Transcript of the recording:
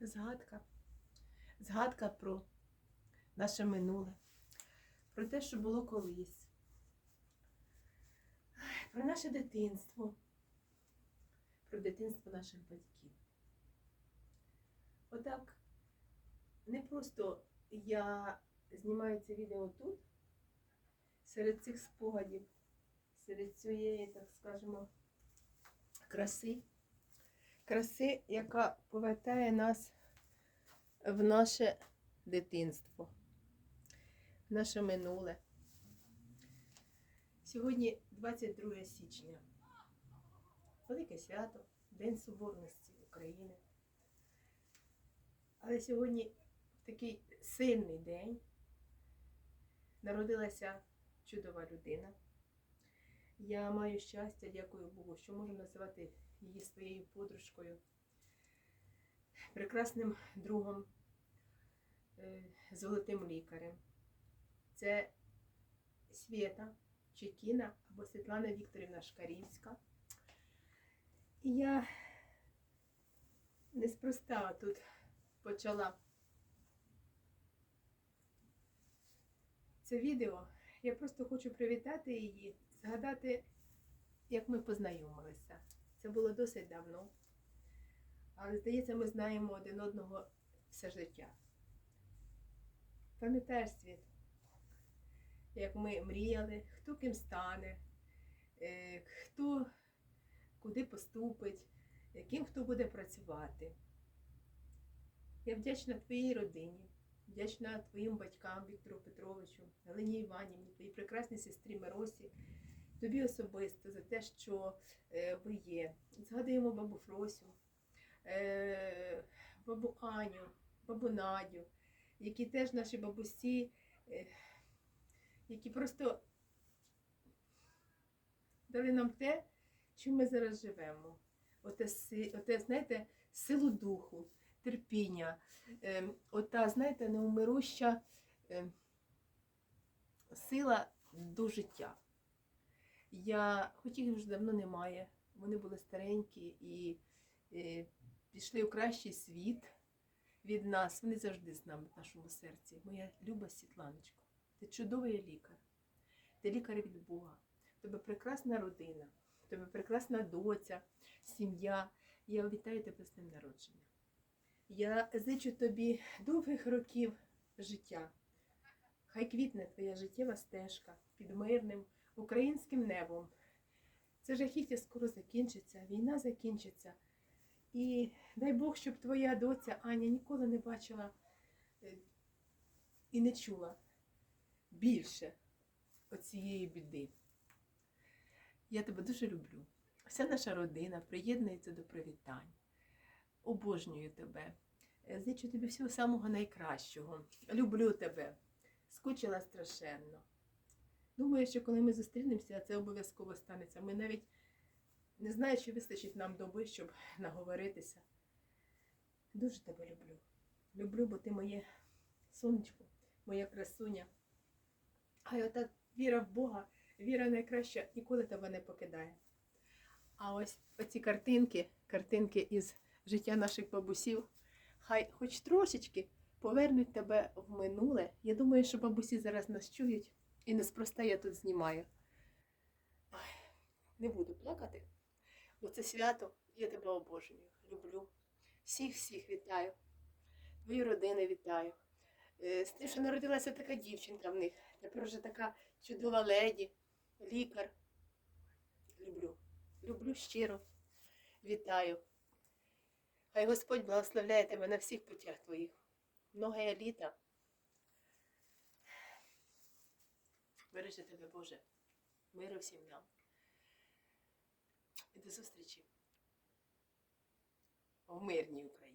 згадка. Згадка про наше минуле, про те, що було колись, про наше дитинство, про дитинство наших батьків. Отак, не просто я знімаю це відео тут, серед цих спогадів, серед цієї, так скажемо, краси, краси, яка повертає нас в наше дитинство, в наше минуле. Сьогодні 22 січня. Велике свято, День Соборності України. Але сьогодні такий сильний день. Народилася чудова людина. Я маю щастя, дякую Богу, що можу називати її своєю подружкою, прекрасним другом, е, золотим лікарем. Це Свєта Чекіна або Світлана Вікторівна Шкарівська. І я неспроста тут почала це відео. Я просто хочу привітати її, згадати, як ми познайомилися. Це було досить давно. Але, здається, ми знаємо один одного все життя. Пам'ятаєш світ, як ми мріяли, хто ким стане, е, хто куди поступить, ким хто буде працювати. Я вдячна твоїй родині, вдячна твоїм батькам Віктору Петровичу, Галині Іванівні, твоїй прекрасній сестрі Миросі, тобі особисто за те, що е, ви є. Згадуємо бабу Фросю, е, бабу Аню, бабу Надю, які теж наші бабусі, е, які просто дали нам те, чим ми зараз живемо. Оте, оте знаєте, силу духу, терпіння, ота, знаєте, неумируща сила до життя. Я, хоч їх вже давно немає, вони були старенькі і е, пішли у кращий світ від нас. Вони завжди з нами в нашому серці. Моя люба Світланочко, ти чудовий лікар. Ти лікар від Бога. Тебе прекрасна родина, тебе прекрасна доця, сім'я. Я вітаю тебе з днем народження. Я зичу тобі довгих років життя. Хай квітне твоя життєва стежка під мирним українським небом. Це жахіття скоро закінчиться, війна закінчиться. І дай Бог, щоб твоя доця Аня ніколи не бачила е, і не чула більше оцієї біди. Я тебе дуже люблю. Вся наша родина приєднується до привітань. Обожнюю тебе. Е, Зичу тобі всього самого найкращого. Люблю тебе. Скучила страшенно. Думаю, що коли ми зустрінемося, це обов'язково станеться. Ми навіть не знаю, чи вистачить нам доби, щоб наговоритися. Дуже тебе люблю. Люблю, бо ти моє сонечко, моя красуня. А ота віра в Бога, віра найкраща, ніколи тебе не покидає. А ось оці картинки, картинки із життя наших бабусів, хай хоч трошечки повернуть тебе в минуле. Я думаю, що бабусі зараз нас чують, і неспроста я тут знімаю. Не буду плакати, бо це свято, я тебе обожнюю, люблю. Всіх всіх вітаю. Твою родину вітаю. Е, З тим, що народилася така дівчинка в них. Тепер вже така чудова леді, лікар. Люблю. Люблю щиро. Вітаю. Хай Господь благословляє тебе на всіх путях твоїх. Многое літа. Бережи тебе, Боже. Миру всім нам. І до зустрічі в мирній Україні.